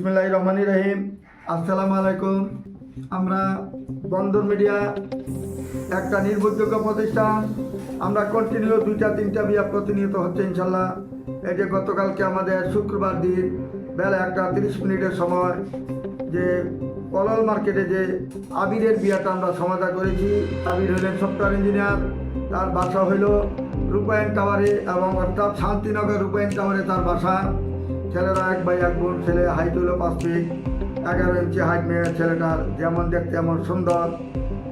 বিসমিল্লাহ রহমানি রহিম। আসসালামু আলাইকুম। আমরা বন্দর মিডিয়া একটা নির্ভরযোগ্য প্রতিষ্ঠান। আমরা কন্টিনিউ দুইটা, তিনটা বিয়া প্রতিনিয়ত হচ্ছে ইনশাল্লাহ। এই যে গতকালকে আমাদের শুক্রবার দিন বেলা একটা তিরিশ মিনিটের সময় যে পলল মার্কেটে যে আবিরের বিয়াটা আমরা সমাধা করেছি। আবির হলেন সফটওয়্যার ইঞ্জিনিয়ার তার বাসা হইল রূপায়ণ টাওয়ারে এবং অর্থাৎ শান্তিনগর রূপায়ণ টাওয়ারে তার বাসা। ছেলেরা এক ভাই, এক বোন, ছেলে হাইট হলো পাঁচ ফিট, এগারো ইঞ্চি হাইট মেয়ে ছেলেটার যেমন দেখতে এমন সুন্দর।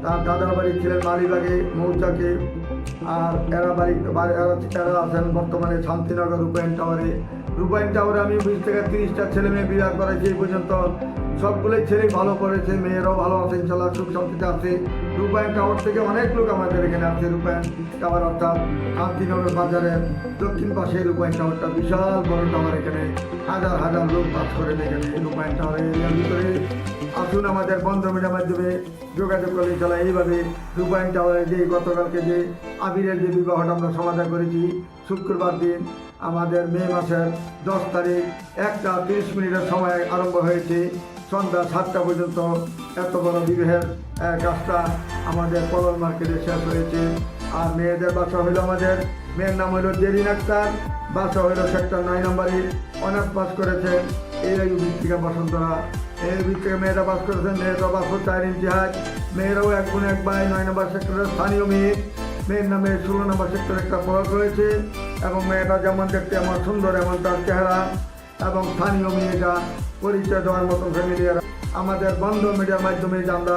তার দাদার বাড়ি ছিলেন মালিবাগে মৌচাকে, আর এরা বাড়ি এরা- এরা আছেন বর্তমানে শান্তিনগর রূপায়ণ টাওয়ারে। রূপায়ণ টাওয়ারে আমি বিশ থেকে তিরিশটা ছেলে মেয়ে বিরাট করেছি এই পর্যন্ত। সবগুলোই ছেলে ভালো করেছে, মেয়েরাও ভালো আছে ইনশাল্লাহ সুখ শান্তিতে আছে। রূপায়ণ টাওয়ার থেকে অনেক লোক আমাদের এখানে আছে রূপায়ণ টাওয়ার অর্থাৎ শান্তিনগর বাজারের দক্ষিণ পাশে রূপায়ণ টাওয়ারটা বিশাল বড় টাওয়ার এখানে। হাজার হাজার লোক বাস করেন এখানে রূপায়ণ টাওয়ারের ভিতরে। আসুন আমাদের বন্ধ মাধ্যমে যোগাযোগ করে চলা এইভাবে রূপায়ণ টাওয়ারে যে গতকালকে যে আবিরের যে বিবাহটা আমরা সমাধান করেছি, শুক্রবার দিন আমাদের মে মাসের দশ তারিখ একটা তিরিশ মিনিটের সময় আরম্ভ হয়েছে। সন্ধ্যা সাতটা পর্যন্ত এত বড় বিবাহের কাজটা আমাদের পলন মার্কেটে শেষ হয়েছে। আর মেয়েদের বাসা হইল আমাদের, মেয়ের নাম হইল জেরিন আক্তার, বাসা হইল সেক্টর নয় নম্বরে। অনার্স পাস করেছেন এই ভিত্তিকা বসন্তরা এই ভিত্তিকে মেয়েরা বাস করেছেন, মেয়েরা বাস চার ইঞ্চি হাত মেয়েরাও এক গুণ এক বাই নয় নম্বর সেক্টরের স্থানীয় মেয়ে। মেয়ের নামে ষোলো নম্বর সেক্টরে একটা ফলক রয়েছে এবং মেয়েটা যেমন দেখতে এমন সুন্দর, এমন তার চেহারা এবং স্থানীয় মেয়েটা পরিচয় দেওয়ার মতন ফ্যামিলি আমাদের বন্ধ মিডিয়ার মাধ্যমে আমরা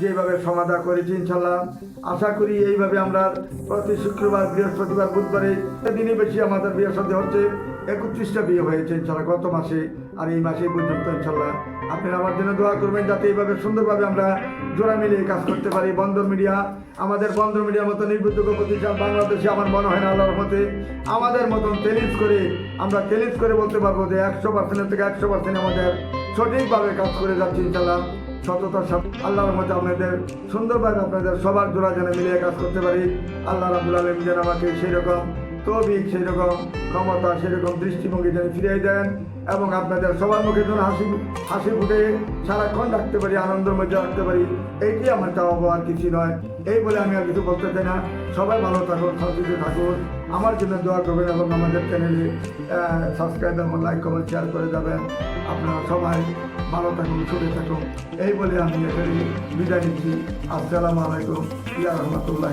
যেভাবে সমাধা করেছি, ইনশাল্লাহ। আশা করি এইভাবে আমরা প্রতি শুক্রবার, বৃহস্পতিবার, বুধবারে দিনই বেশি আমাদের বিয়ে সাথে হচ্ছে। একত্রিশটা বিয়ে হয়েছে, ইনশাল্লাহ, গত মাসে। আর এই মাসে পর্যন্ত ইনশাল্লাহ। আপনারা আমার জন্য দোয়া করবেন যাতে এইভাবে সুন্দরভাবে আমরা জোড়া মিলিয়ে কাজ করতে পারি। বন্দর মিডিয়া, আমাদের বন্দর মিডিয়ার মতো নির্ভরযোগ্য প্রতিষ্ঠান বাংলাদেশে আমার মনে হয় না, আল্লাহর মতে আমাদের মতন টেলিস করে, আমরা টেলিস করে বলতে পারব যে একশো পার্সেন্টের থেকে একশো পার্সেন্ট আমাদের সঠিকভাবে কাজ করে যাচ্ছি ইনশাল্লাহ। সততার সাথে আল্লাহর মধ্যে আপনাদের সুন্দরভাবে আপনাদের সবার জোড়া যেন মিলিয়ে কাজ করতে পারি। আল্লাহ রাবুল আলম যেন আমাকে সেই রকম তবিক সেই রকম ক্ষমতা, সেরকম দৃষ্টিভঙ্গি যেন ফিরিয়ে দেন এবং আপনাদের সবার মুখে যেন হাসি হাসি ফুটে সারাক্ষণ রাখতে পারি, আনন্দের মধ্যে রাখতে পারি এইটি আমার চাওয়া আর কিছু নয়। এই বলে আমি আর কিছু বলতে চাই না। সবাই ভালো থাকুন, শান্তিতে থাকুন। আমার জন্য দোয়া করবেন এবং আমাদের চ্যানেলে সাবস্ক্রাইব এবং লাইক কমেন্ট শেয়ার করে যাবেন। আপনারা সবাই ভালো থাকুন, সুখে থাকুন। এই বলে আমি এখানে বিদায় নিচ্ছি। আসসালামু আলাইকুম। ইয়া রহমতুল্লাহ